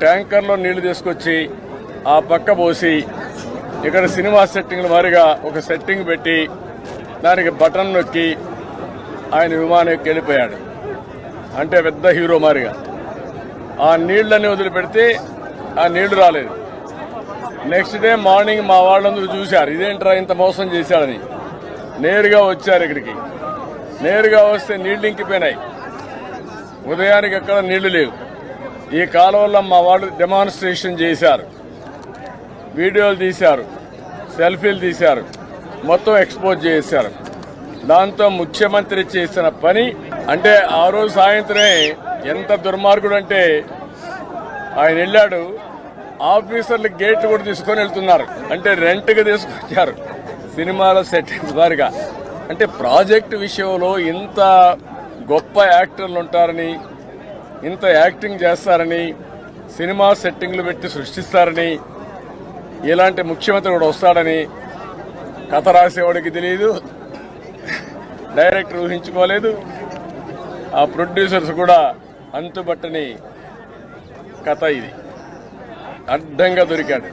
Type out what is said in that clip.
ట్యాంకర్లో నీళ్ళు తీసుకొచ్చి ఆ పక్క పోసి ఇక్కడ సినిమా సెట్టింగ్ల మారిగా ఒక సెట్టింగ్ పెట్టి దానికి బటన్ నొక్కి ఆయన విమానం వెళ్ళిపోయాడు. అంటే పెద్ద హీరో మారిగా. ఆ నీళ్ళన్నీ వదిలిపెడితే ఆ నీళ్ళు రాలేదు. నెక్స్ట్ డే మార్నింగ్ మా వాళ్ళందరూ చూశారు. ఇదేంట్రా ఇంత మోసం చేశాడని. నేరుగా వచ్చారు ఇక్కడికి. నేరుగా వస్తే నీళ్ళు ఇంకిపోయినాయి. ఉదయానికి ఎక్కడ నీళ్ళు లేవు. ఈ కాలువల్లో మా వాళ్ళు డెమాన్స్ట్రేషన్ చేశారు. వీడియోలు తీశారు. సెల్ఫీలు తీశారు. మొత్తం ఎక్స్పోజ్ చేశారు. దాంతో ముఖ్యమంత్రి చేసిన పని అంటే ఆ రోజు సాయంత్రమే ఎంత దుర్మార్గుడు అంటే ఆయన వెళ్ళాడు. ఆఫీసర్లు గేట్ కూడా తీసుకొని వెళ్తున్నారు. అంటే రెంట్కి తీసుకొచ్చారు. సినిమాల సెట్ వారిగా. అంటే ప్రాజెక్ట్ విషయంలో ఇంత గొప్ప యాక్టర్లు ఉంటారని ఇంత యాక్టింగ్ చేస్తారని సినిమా సెట్టింగ్లు పెట్టి సృష్టిస్తారని ఇలాంటి ముఖ్యమంత్రి కూడా వస్తాడని కథ రాసేవాడికి తెలియదు డైరెక్టర్ ఊహించుకోలేదు ఆ ప్రొడ్యూసర్స్ కూడా అంతుబట్టని కథ ఇది. అడ్డంగా దొరికాడు.